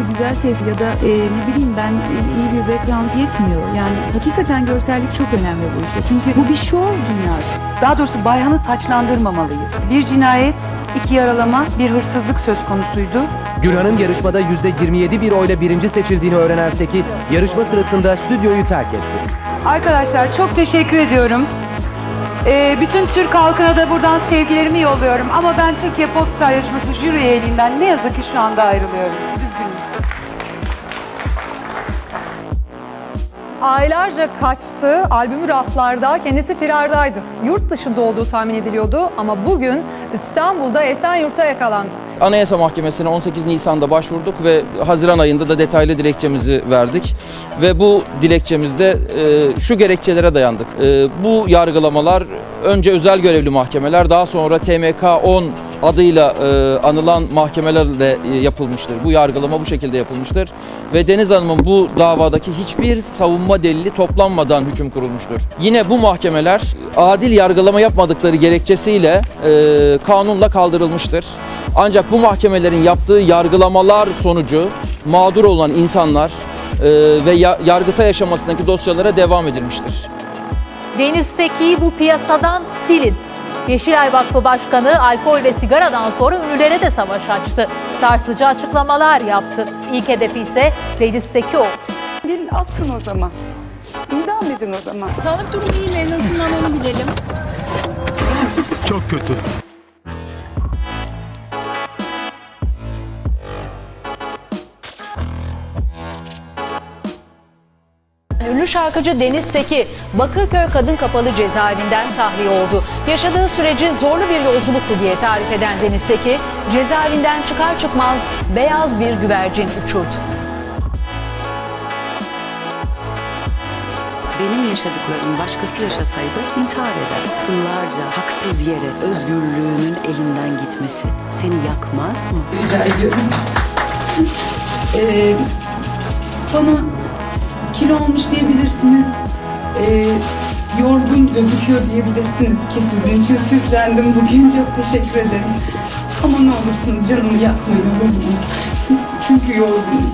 güzel ses ya da e, ne bileyim ben e, iyi bir background yetmiyor. Yani hakikaten görsellik çok önemli bu işte. Çünkü bu bir şov dünyası. Daha doğrusu Bayhan'ı taçlandırmamalıyız. Bir cinayet, iki yaralama, bir hırsızlık söz konusuydu. Gürhan'ın yarışmada %27 bir oyla birinci seçildiğini öğrenen Seki, yarışma sırasında stüdyoyu terk etti. Arkadaşlar çok teşekkür ediyorum. Ee, bütün Türk halkına da buradan sevgilerimi yolluyorum. Ama ben Türkiye Popstar yarışması jüri üyeliğinden ne yazık ki şu anda ayrılıyorum. Aylarca kaçtı, albümü raflarda, kendisi firardaydı. Yurt dışında olduğu tahmin ediliyordu ama bugün İstanbul'da Esenyurt'ta yakalandı. Anayasa Mahkemesi'ne 18 Nisan'da başvurduk ve Haziran ayında da detaylı dilekçemizi verdik. Ve bu dilekçemizde e, şu gerekçelere dayandık. E, bu yargılamalar önce özel görevli mahkemeler daha sonra TMK 10 adıyla e, anılan mahkemelerle e, yapılmıştır. Bu yargılama bu şekilde yapılmıştır. Ve Deniz Hanım'ın bu davadaki hiçbir savunma delili toplanmadan hüküm kurulmuştur. Yine bu mahkemeler adil yargılama yapmadıkları gerekçesiyle e, kanunla kaldırılmıştır. Ancak bu mahkemelerin yaptığı yargılamalar sonucu mağdur olan insanlar e, ve ya- yargıta yaşamasındaki dosyalara devam edilmiştir. Deniz Seki'yi bu piyasadan silin. Yeşilay Vakfı Başkanı alkol ve sigaradan sonra ünlülere de savaş açtı. Sarsıcı açıklamalar yaptı. İlk hedefi ise Deniz Seki oldu. Gelin asın o zaman. İdam edin o zaman. Sağlık durumu iyi mi? En azından onu bilelim. Çok kötü. Ünlü şarkıcı Deniz Seki, Bakırköy Kadın Kapalı Cezaevinden tahliye oldu. Yaşadığı süreci zorlu bir yolculuktu diye tarif eden Deniz Seki, cezaevinden çıkar çıkmaz beyaz bir güvercin uçurdu. Benim yaşadıklarımı başkası yaşasaydı intihar ederdi. Yıllarca haksız yere özgürlüğünün elinden gitmesi seni yakmaz mı? Rica ediyorum. Ee, bana kilo almış diyebilirsiniz. Ee, yorgun gözüküyor diyebilirsiniz ki sizin için süslendim bugün. Çok teşekkür ederim. Ama ne olursunuz canımı yakmayın olur mu? Çünkü yorgunum.